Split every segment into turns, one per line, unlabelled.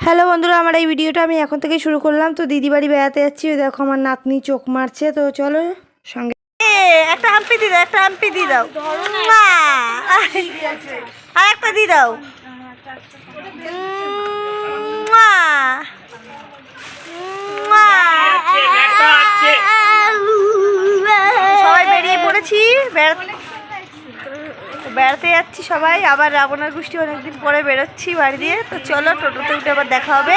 Hello বন্ধুরা আমার এই ভিডিওটা আমি এখন থেকে শুরু করলাম। তো দিদি বাড়ি বেড়াতে যাচ্ছি ওই দেখো আমার নাতনি চোখ মারছে। তো চলো সঙ্গে
একটা হাম্পি দিয়ে দাও একটা হাম্পি দিয়ে দাও। মা! আর একটা দিয়ে দাও। মা! মা! সবাই বেরিয়ে পড়েছি বেড়া- বেড়াতে যাচ্ছি সবাই, আবার রাবণার গোষ্ঠী অনেকদিন পরে বেরোচ্ছি বাড়ি দিয়ে। তো চলো, টোটোতে উঠে আবার দেখা হবে।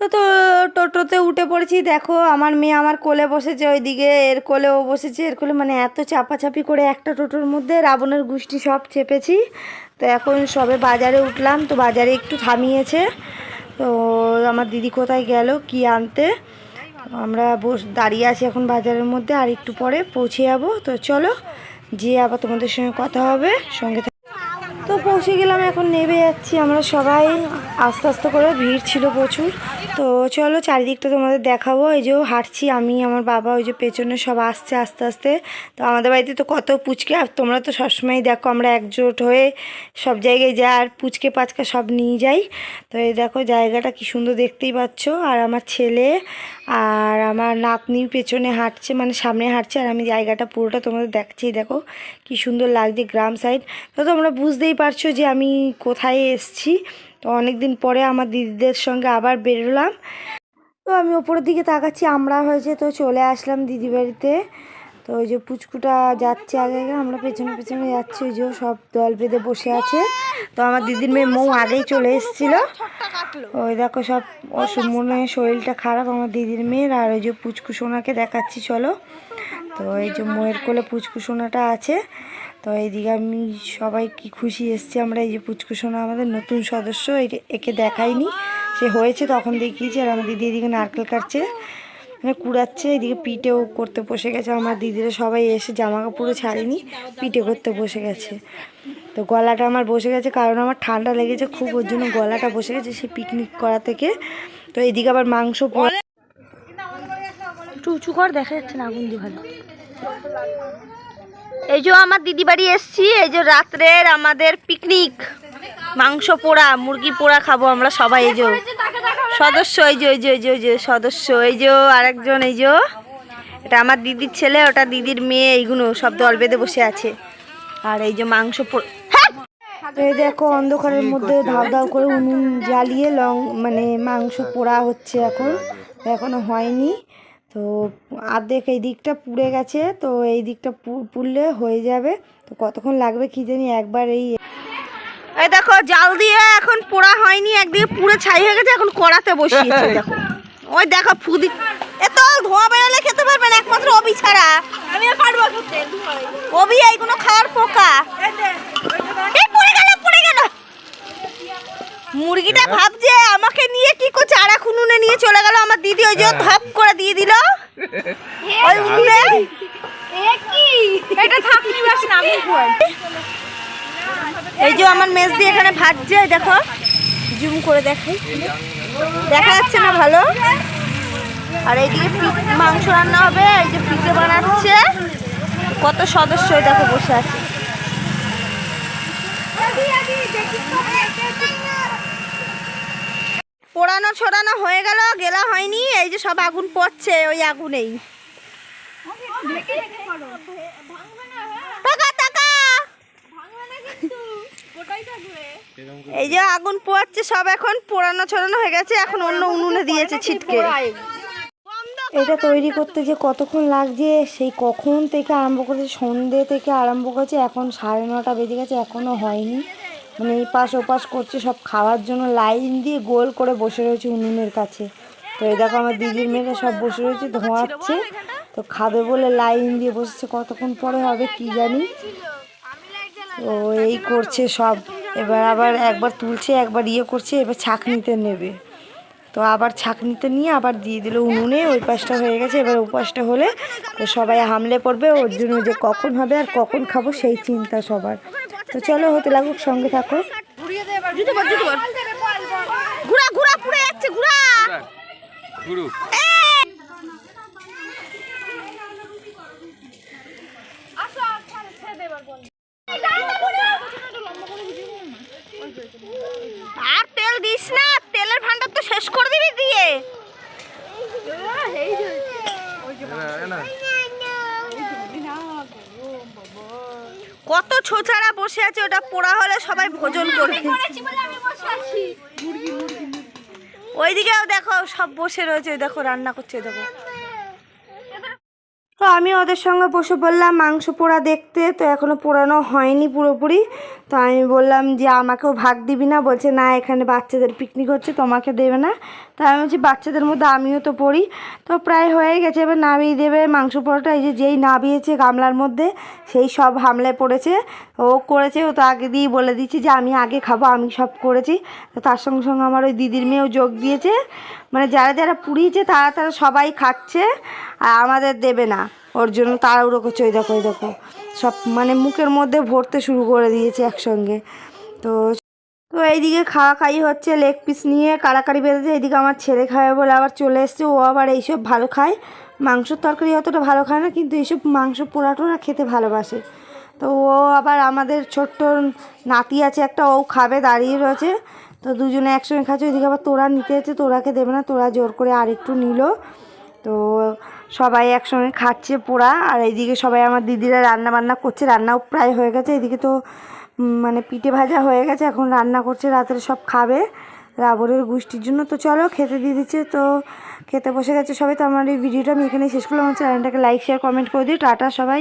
তো তো, টোটোতে উঠে পড়েছি। দেখো, আমার মেয়ে আমার কোলে বসেছে ওইদিকে, এর কোলেও বসেছে, এর কোলে মানে এত চাপাচাপি করে একটা টোটোর মধ্যে রাবণের গোষ্ঠী সব চেপেছি। তো এখন সবে বাজারে উঠলাম, তো বাজারে একটু থামিয়েছে। তো আমার দিদি কোথায় গেল, কি আনতে? আমরা বস, দাঁড়িয়ে আছি এখন বাজারের মধ্যে, আর একটু পরে পৌঁছে যাব। তো চলো যেয়ে আবার তোমাদের সঙ্গে কথা হবে সঙ্গে পৌঁছে গেলাম, এখন নেমে যাচ্ছি আমরা সবাই। আস্তে আস্তে করে ভিড় ছিল প্রচুর। তো চলো চারিদিকটা তোমাদের দেখাবো। এই যে হাঁটছি, আমি, আমার বাবা, ওই যে পেছনে সব আসছে আস্তে আস্তে। তো আমাদের বাড়িতে তো কত পুচকে, আর তোমরা তো সবসময় দেখো আমরা একজোট হয়ে সব জায়গায় যাই, আর পুচকে পাচকা সব নিয়ে যাই। তো এই দেখো জায়গাটা কি সুন্দর দেখতেই পাচ্ছ। আর আমার ছেলে আর আমার নাতনি পেছনে হাঁটছে মানে সামনে হাঁটছে, আর আমি জায়গাটা পুরোটা তোমাদের দেখছি দেখো কি সুন্দর লাগছে গ্রাম সাইড। তো তোমরা বুঝতেই পারছ যে আমি কোথায় এসছি? তো অনেক দিন পরে আমার দিদিদের সঙ্গে আবার বেরোলাম। তো আমি ওপরের দিকে তাকাচ্ছি, আমরা হয়েছে তো চলে আসলাম দিদি বাড়িতে। তো ওই যে পুচকুটা যাচ্ছে আগে আগে, আমরা পেছনে পেছনে যাচ্ছি, ওই যে সব দল বেঁধে বসে আছে। তো আমার দিদির মেয়ে মৌ আগেই চলে এসেছিল। ওই দেখো সব অসুখ মনে শরীরটা খারাপ, আমার দিদির মেয়ের, আর ওই যে পুচকু সোনাকে দেখাচ্ছি, চলো। তো এই যে মোয়ের কোলে পুচকু সোনাটা আছে, তো এইদিকে আমি সবাই কি খুশি এসছি আমরা এই যে পুচকু সোনা আমাদের নতুন সদস্য একে দেখাইনি। সে হয়েছে তখন দেখিয়েছি আর আমার দিদি এদিকে নারকেল কাটছে মানে কুড়াচ্ছে, এদিকে পিঠেও করতে বসে গেছে। আমার দিদিরা সবাই এসে জামা কাপড়ও ছাড়েনি, পিঠে করতে বসে গেছে। তো গলাটা আমার বসে গেছে, কারণ আমার ঠান্ডা লেগেছে খুব, ওর জন্য গলাটা বসে গেছে সে পিকনিক করা থেকে। তো এদিকে আবার মাংস একটু উঁচু কর, দেখা যাচ্ছে না আগুন দিয়ে ভালো।
এই যে আমার দিদি বাড়ি এসছি, এই যে রাত্রের আমাদের পিকনিক মাংস পোড়া, মুরগি পোড়া খাব আমরা সবাই, এই যে সদস্য, এই যে ওই যে যে সদস্য, এই যে আরেকজন, এই যে এটা আমার দিদির ছেলে, ওটা দিদির মেয়ে, এইগুলো সব দল বেঁধে বসে আছে। আর এই যে মাংস পোড়া!
এই দেখো, অন্ধকারের মধ্যে ধাও ধাও করে উনুন জ্বালিয়ে লং মানে মাংস পোড়া হচ্ছে এখন। এখনও হয়নি। তো আর্ধেক এই দিকটা পুড়ে গেছে তো এই দিকটা পুড়লে হয়ে যাবে। তো কতক্ষণ লাগবে কি জানি একবার এই
এই দেখো জাল দিয়ে এখন পোড়া হয়নি একদিকে পুড়ে ছাই হয়ে গেছে এখন কড়াতে বসিয়েছে দেখো। ওই দেখো ফুদি এত ধোঁয়া বেরোলে খেতে পারবে না একমাত্র অবি ছাড়া। আমি পারব খেতে অবি এইগুলো খাওয়ার পোকা। এই পড়ে গেল পড়ে গেল। মুরগিটা ভাবছে আমাকে নিয়ে কি করছে আর এক উনুনে নিয়ে চলে গেল আমার দিদি ওই যে ধপ করে দিয়ে দিল। ওই উনুনে এটা থাকনি বাস না আমি এই যে আমার মেজ দিয়ে এখানে ভাজছে দেখো। জুম করে দেখাই। দেখা যাচ্ছে না ভালো? আর এইদিকে মাংস রান্না হবে এই যে পিঠে বানাচ্ছে। কত সদস্য দেখো বসে আছে। পোড়ানো ছড়ানো হয়ে গেল, গেলা হয়নি, এই যে সব আগুন পড়ছে, ওই আগুনেই। এই যে আগুন পোয়াচ্ছে সব এখন পোড়ানো ছড়ানো হয়ে গেছে, এখন অন্য উনুনে দিয়েছে ছিটকে।
এটা তৈরি করতে যে কতক্ষণ লাগছে, সেই কখন থেকে আরম্ভ করেছে, সন্ধে থেকে আরম্ভ করেছে, এখন সাড়ে নটা বেজে গেছে এখনও হয়নি। মানে এই পাশ ওপাশ করছে, সব খাওয়ার জন্য লাইন দিয়ে গোল করে বসে রয়েছে উনুনের কাছে। তো এই দেখো আমার দিদির মেয়েরা সব বসে রয়েছে, ধোঁয়াচ্ছে। তো খাবে বলে লাইন দিয়ে বসেছে, কতক্ষণ পরে হবে কি জানি। তো এই করছে সব। এবার আবার একবার তুলছে, একবার ইয়ে করছে, এবার ছাঁকনিতে নেবে। তো আবার ছাঁকনিতে নিয়ে আবার দিয়ে দিল উনুনে ওই পাশটা হয়ে গেছে। এবার ওই পাশটা হলে তো সবাই হামলে পড়বে ওর জন্য যে কখন হবে আর কখন খাব সেই চিন্তা সবার। তো চলো হতে লাগুক সঙ্গে থাকো।
ঘুরা ঘুরা পুড়ে যাচ্ছে ঘুরা
গুরু
আর তেল দিস দিস না তেলের ভান্ডার তো শেষ করে দিবি দিয়ে কত ছোচারা বসে আছে ওটা পোড়া হলে সবাই ভোজন করবে। ওইদিকেও দেখো সব বসে রয়েছে দেখো রান্না করছে দেখো।
তো আমি ওদের সঙ্গে বসে বললাম, মাংস পোড়া দেখতে। তো এখনও পোড়ানো হয়নি পুরোপুরি। তো আমি বললাম যে, আমাকেও ভাগ দিবি না। বলছে, না, এখানে বাচ্চাদের পিকনিক হচ্ছে, তোমাকে দেবে না। তো আমি বলছি, বাচ্চাদের মধ্যে আমিও তো পড়ি। তো প্রায় হয়ে গেছে, এবার নামিয়ে দেবে মাংস পোড়াটা। এই যে, যেই নামিয়েছে গামলার মধ্যে, সেই সব হামলায় পড়েছে। ও করেছে, ও তো আগে দিয়েই বলে দিচ্ছে যে, আমি আগে খাব, আমি সব করেছি। তো তার সঙ্গে সঙ্গে আমার ওই দিদির মেয়েও যোগ দিয়েছে। মানে যারা যারা পুড়িয়েছে তারা তারা সবাই খাচ্ছে, আর আমাদের দেবে না। ওর জন্য তাড়াহুড়ো করছে, ওই দেখো ওই দেখো। সব মানে মুখের মধ্যে ভরতে শুরু করে দিয়েছে একসঙ্গে। তো তো এইদিকে খাওয়া খাই হচ্ছে লেগ পিস নিয়ে কাড়াকাড়ি বেঁধেছে, এইদিকে আমার ছেলে খাবে বলে আবার চলে এসছে, ও আবার এইসব ভালো খায়। মাংসর তরকারি অতটা ভালো খায় না, কিন্তু এইসব মাংস পোড়া টোড়া খেতে ভালোবাসে। তো ও আবার আমাদের ছোট্ট নাতি আছে একটা, ও খাবে, দাঁড়িয়ে রয়েছে। তো দুজনে একসঙ্গে খাচ্ছে, ওইদিকে আবার তোরা নিতে হচ্ছে তোরাকে দেবে না, তোরা জোর করে আরেকটু নিল। তো সবাই একসঙ্গে খাচ্ছে পোড়া, আর এইদিকে সবাই আমার দিদিরা রান্না বান্না করছে, রান্নাও প্রায় হয়ে গেছে, এদিকে তো মানে পিঠে ভাজা হয়ে গেছে, এখন রান্না করছে, রাতের সব খাবে রাবণের গোষ্ঠীর জন্য। তো চলো, খেতে দিয়ে দিচ্ছে, তো খেতে বসে গেছে সবাই, তো আমার এই ভিডিওটা আমি এখানেই শেষ করলাম। আমার চ্যানেলটাকে লাইক শেয়ার কমেন্ট করে দিই টাটা সবাই।